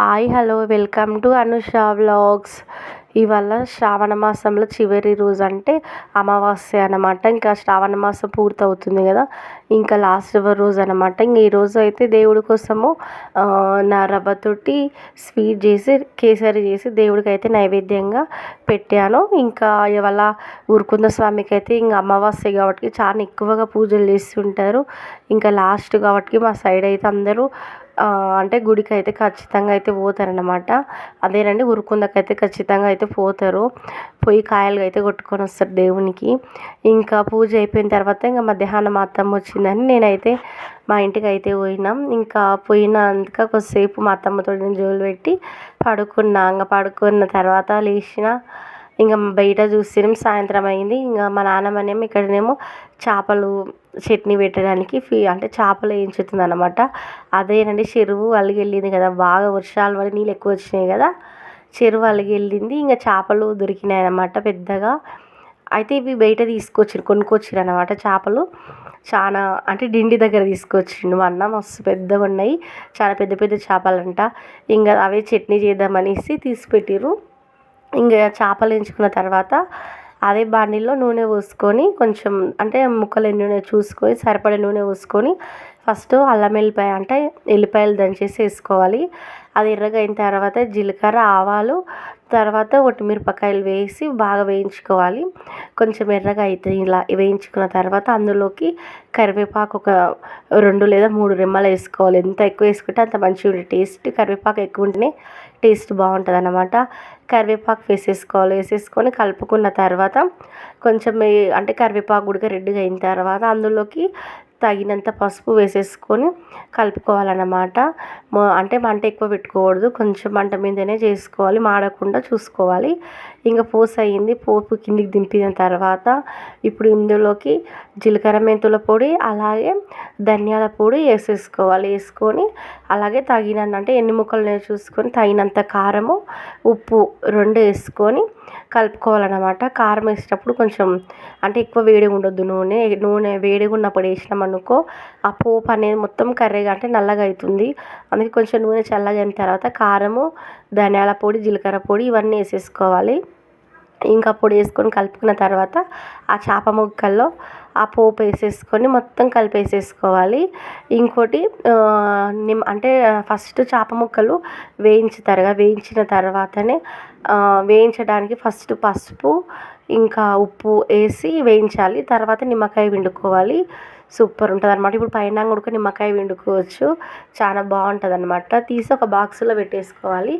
Hi hello welcome to Anusha vlogs. ఇవాళ శ్రావణ మాసంలో చివరి రోజు అంటే అమావాస్య అనమాట ఇంకా శ్రావణ మాసం పూర్తవుతుంది కదా. ఇంకా లాస్ట్ రోజు అనమాట ఇంక ఈరోజు అయితే దేవుడి కోసము నా రవ్వతోటి స్వీట్ చేసి కేసరి చేసి దేవుడికి అయితే నైవేద్యంగా పెట్టాను. ఇంకా ఇవాళ ఊరుకుంద స్వామికి అయితే ఇంకా అమావాస్య కాబట్టి చాలా ఎక్కువగా పూజలు చేస్తుంటారు. ఇంకా లాస్ట్ కాబట్టి మా సైడ్ అయితే అందరూ అంటే గుడికి అయితే ఖచ్చితంగా అయితే పోతారనమాట అదేనండి ఉరుకుందకు అయితే ఖచ్చితంగా అయితే పోతారు. పోయి కాయలు అయితే కొట్టుకొని వస్తారు దేవునికి. ఇంకా పూజ అయిపోయిన తర్వాత ఇంకా మధ్యాహ్నం మా అత్తమ్మ వచ్చిందని నేనైతే మా ఇంటికి అయితే పోయినాం. ఇంకా పోయినాక కొద్దిసేపు మా అత్తమ్మతో జోలు పెట్టి పడుకున్నా. ఇంకా పడుకున్న తర్వాత లేచిన ఇంకా బయట చూసినాం సాయంత్రం అయింది ఇంకా మా నాన్నమ్మనేమో ఇక్కడనేమో చేపలు చట్నీ పెట్టడానికి ఫీ అంటే చేపలు వేయించుతుంది అనమాట అదేనండి చెరువు అలిగి వెళ్ళింది కదా బాగా వర్షాలు పడి నీళ్ళు ఎక్కువ వచ్చినాయి కదా చెరువు అలిగి వెళ్ళింది ఇంకా చేపలు దొరికినాయి అనమాట పెద్దగా. అయితే ఇవి బయట తీసుకొచ్చి కొనుక్కొచ్చిరు అనమాట చేపలు. చాలా అంటే డిండి దగ్గర తీసుకొచ్చిండు మా అన్న మస్తు పెద్దగా ఉన్నాయి. చాలా పెద్ద పెద్ద చేపలు అంట ఇంకా అవే చట్నీ చేద్దామనేసి తీసి ఇంకా చేపలు ఎంచుకున్న తర్వాత అదే బాండీలో నూనె పోసుకొని కొంచెం అంటే ముక్కలు ఎన్ని ఉన్నాయో చూసుకొని సరిపడే నూనె పోసుకొని ఫస్ట్ అల్లం వెల్లిపాయ అంటే ఎల్లిపాయలు దంచేసి వేసుకోవాలి. అది ఎర్రగా అయిన తర్వాత జీలకర్ర ఆవాలు తర్వాత ఒట్టిమిరపకాయలు వేసి బాగా వేయించుకోవాలి. కొంచెం ఎర్రగా అయితే ఇలా వేయించుకున్న తర్వాత అందులోకి కరివేపాకు ఒక రెండు లేదా మూడు రెమ్మలు వేసుకోవాలి. ఎంత ఎక్కువ వేసుకుంటే అంత మంచిగా ఉంటుంది టేస్ట్ కరివేపాకు ఎక్కువ ఉంటేనే టేస్ట్ బాగుంటుంది అన్నమాట కరివేపాకు వేసేసుకోవాలి. వేసేసుకొని కలుపుకున్న తర్వాత కొంచెం అంటే కరివేపాకు కూడా రెడ్గా అయిన తర్వాత అందులోకి తగినంత పసుపు వేసేసుకొని కలుపుకోవాలన్నమాట. అంటే మంట ఎక్కువ పెట్టుకోకూడదు. కొంచెం మంట మీదనే చేసుకోవాలి. మాడకుండా చూసుకోవాలి. ఇంకా పోసు అయింది పోపు కిందికి దింపిన తర్వాత ఇప్పుడు ఇందులోకి జీలకర్ర మెంతుల పొడి అలాగే ధనియాల పొడి వేసేసుకోవాలి. వేసుకొని అలాగే తగినంత అంటే ఎన్ని ముక్కలు చూసుకొని తగినంత కారము ఉప్పు రెండు వేసుకొని కలుపుకోవాలన్నమాట. కారం వేసేటప్పుడు కొంచెం అంటే ఎక్కువ వేడిగా ఉండొద్దు నూనె. నూనె వేడిగా ఉన్నప్పుడు వేసినాం అనుకో ఆ పోపు అనేది మొత్తం కర్రీగా అంటే నల్లగా అవుతుంది అందుకే కొంచెం నూనె చల్లగా అయిన తర్వాత కారము ధనియాల పొడి జీలకర్ర పొడి ఇవన్నీ వేసేసుకోవాలి. ఇంకా పొడి వేసుకొని కలుపుకున్న తర్వాత ఆ చేప ముక్కల్లో ఆ పోపు వేసేసుకొని మొత్తం కలిపేసేసుకోవాలి. ఇంకోటి నిమ్మ అంటే ఫస్ట్ చేప ముక్కలు వేయించుతారు కదా వేయించిన తర్వాతనే వేయించడానికి ఫస్ట్ పసుపు ఇంకా ఉప్పు వేసి వేయించాలి. తర్వాత నిమ్మకాయ పిండుకోవాలి. సూపర్ ఉంటుంది అనమాట ఇప్పుడు పైన కూడా నిమ్మకాయ పిండుకోవచ్చు. చాలా బాగుంటుంది అనమాట తీసి ఒక బాక్స్లో పెట్టేసుకోవాలి.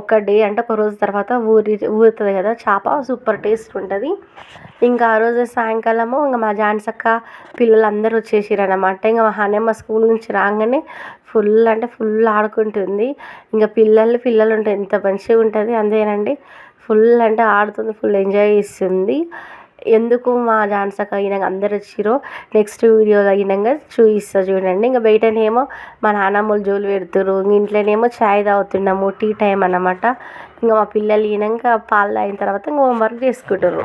ఒక డే అంటే ఒక రోజు తర్వాత ఊరి ఊరుతుంది కదా. చేప సూపర్ టేస్ట్ ఉంటుంది. ఇంకా ఆ రోజు సాయంకాలము ఇంకా మా జాన్సక్క పిల్లలు అందరూ వచ్చేసారు అనమాట ఇంకా మా హనేమ్మ స్కూల్ నుంచి రాగానే ఫుల్ అంటే ఫుల్ ఆడుకుంటుంది. ఇంకా పిల్లలు పిల్లలు ఉంటే ఎంత మంచిగా ఉంటుంది అంతేనండి. ఫుల్ అంటే ఆడుతుంది ఫుల్ ఎంజాయ్ చేస్తుంది. ఎందుకు మా ఝాన్సీ అయినాక అందరు వచ్చిరో నెక్స్ట్ వీడియోలో అయినాక చూపిస్తా చూడండి. ఇంకా బయటనేమో మా నాన్నమ్మలు జోలు పెడుతురు ఇంట్లోనేమో చాయ్ తాగుతున్నాము టీ టైం అన్నమాట. ఇంకా మా పిల్లలు అయినాక పాలు తాగిన తర్వాత ఇంకా హోంవర్క్ చేసుకుంటారు